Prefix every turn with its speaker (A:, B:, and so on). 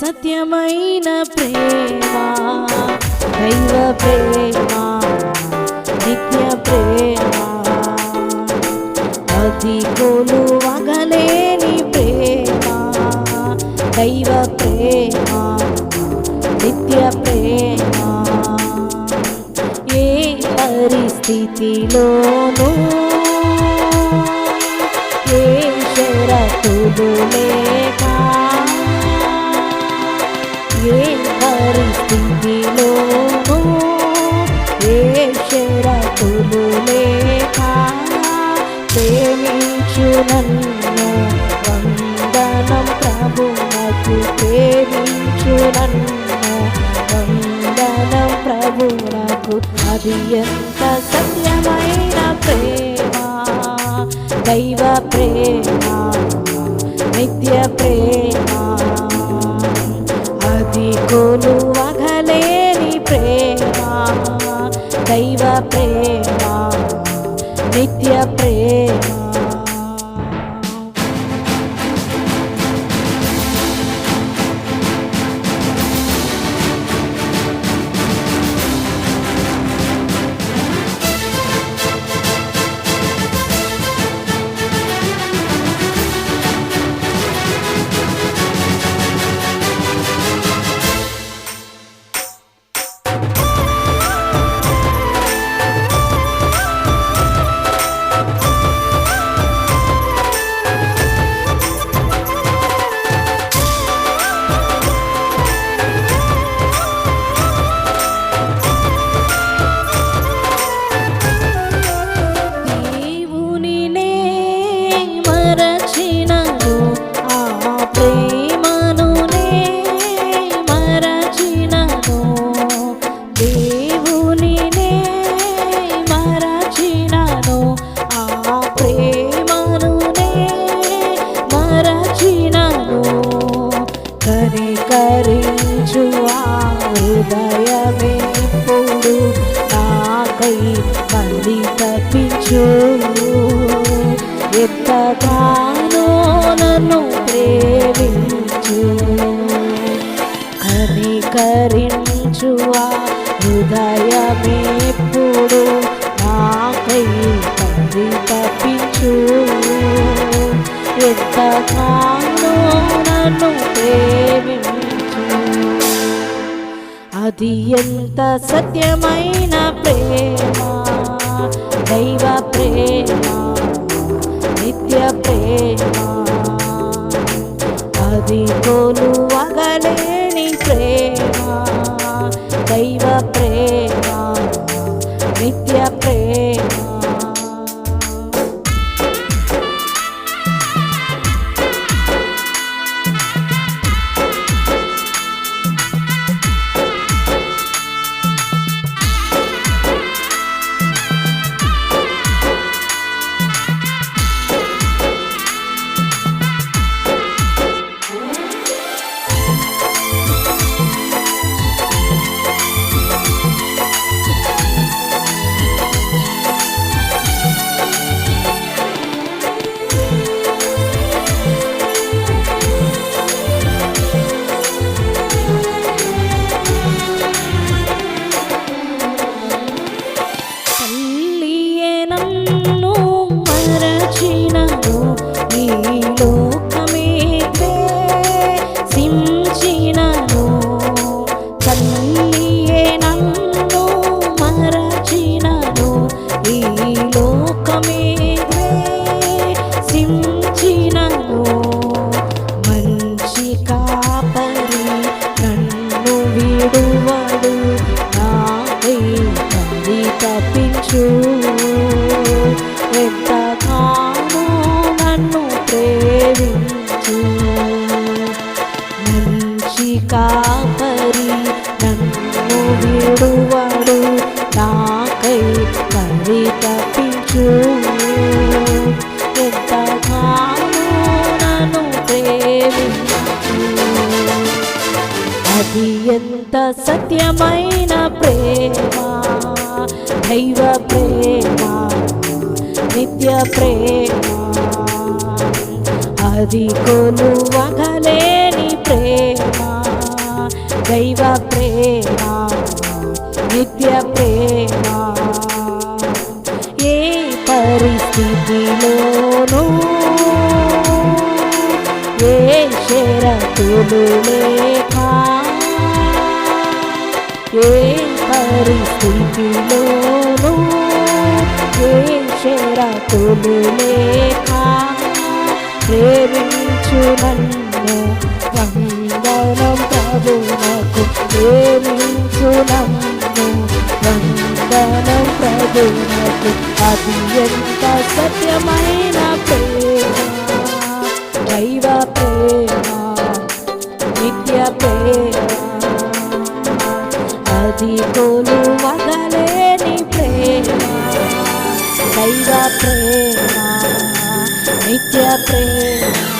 A: సత్యమైన ప్రేమ దైవ ప్రేమ నిత్య ప్రేమ. అది కొలువగలేని ప్రేమ దైవ ప్రేమ నిత్య ప్రేమ. ఏ పరిస్థితిలోనూ ఏ షరతులు లేకా పరిస్థితిలోనూ ఏ షరతులు లేక ప్రేమించు నన్ను. వందనం ప్రభునకు ప్రేమించు నన్ను. వందనం ప్రభునకు అది ఎంత సత్యమైన ప్రేమ? దైవ ప్రేమ నిత్య ప్రేమ. కొలువగలేని ప్రేమ దైవ ప్రేమ నిత్య ప్రేమ. ధరించు ఆ పొడు. నాకై మళ్ళీ తప్పించు. ఎంతగానో నన్ను ప్రేమించు. కనికరించు ఆ పొడు. నాకై మళ్ళీ తప్పించు. ఎంతగానో నన్ను ప్రేమించు. అది ఎంత సత్యమైన ప్రేమ దైవ ప్రేమ. అది ఎంత సత్యమైన ప్రేమ దైవ ప్రేమ నిత్య ప్రేమ అది కొలువగలేని ప్రేమ ప్రేమ నిత్య ప్రేమ. షరతులు ఏ పరిస్థితిలోనూ ఏ షరతులు లేక ప్రేమించు నన్ను వందనం ప్రభునకు ప్రేమించు నన్ను వందనం ప్రభునకు అది ఎంత సత్యమైన ప్రేమ? దైవ నిత్య ప్రేమ. అది కోలు వదలేని ప్రేమ. దైవ ప్రేమ నిత్య ప్రేమ.